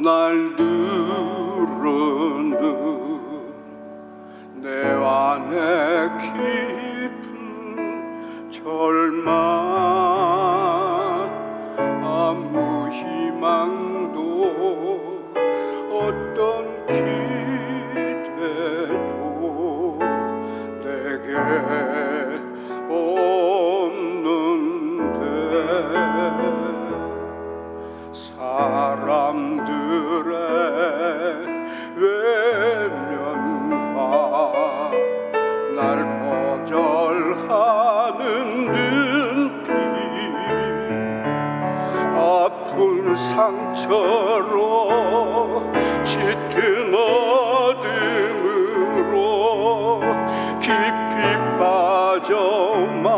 날 누르는 내 안에 깊은 절망. 아무 희망도 어떤 기대도 내게 상처로 짙은 어둠으로 깊이 빠져만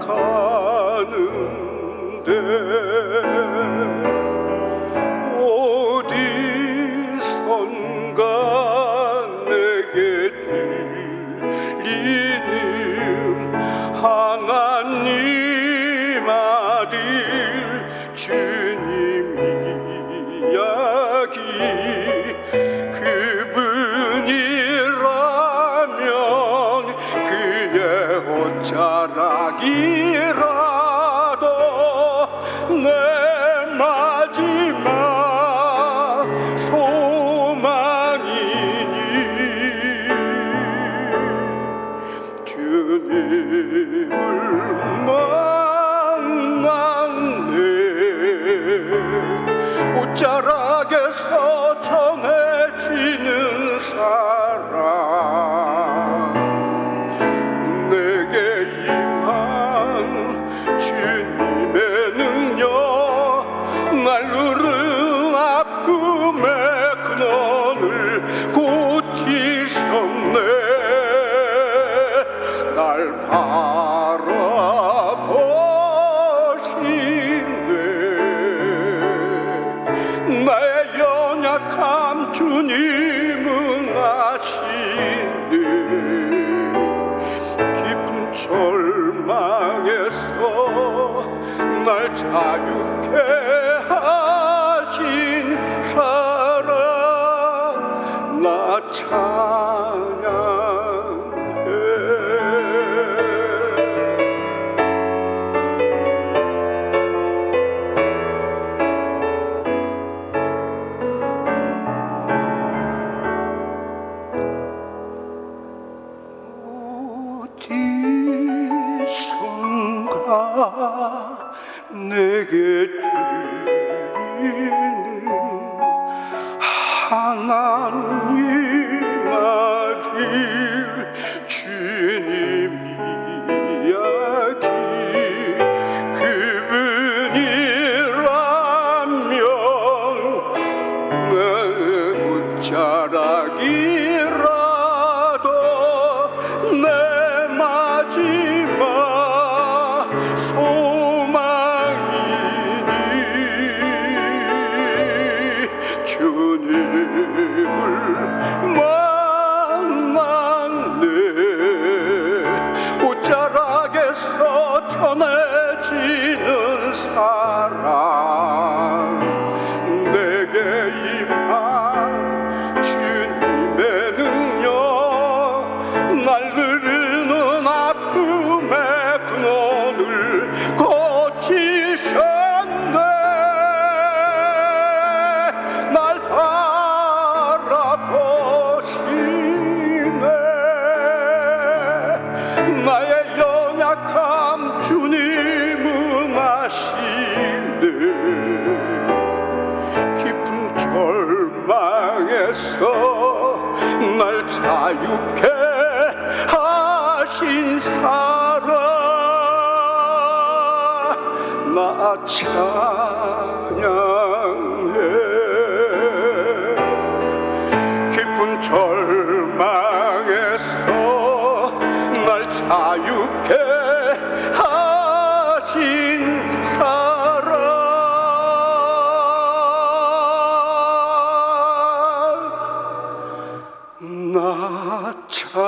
가는데 어디선가 옷자락이라도 내 마지막 소망이니 주님을 만났네. 옷자락에서 전해 주님의 능력 날 누른 아픔의 근원을 고치셨네. 날 바라보시네. 나의 연약함 주님은 아시 자유케 하신 사랑 나 찬양해. 어디선가 내게 들리는 하나님 아들 주님 이야기 그분이라면 내 옷자락이라도 주님을 만났네. 옷자락에서 전해지는 사랑 절망에서 날 자유케 하신 사랑 나 찬양해. 깊은 절망에서 날 자유케 하신 사랑 차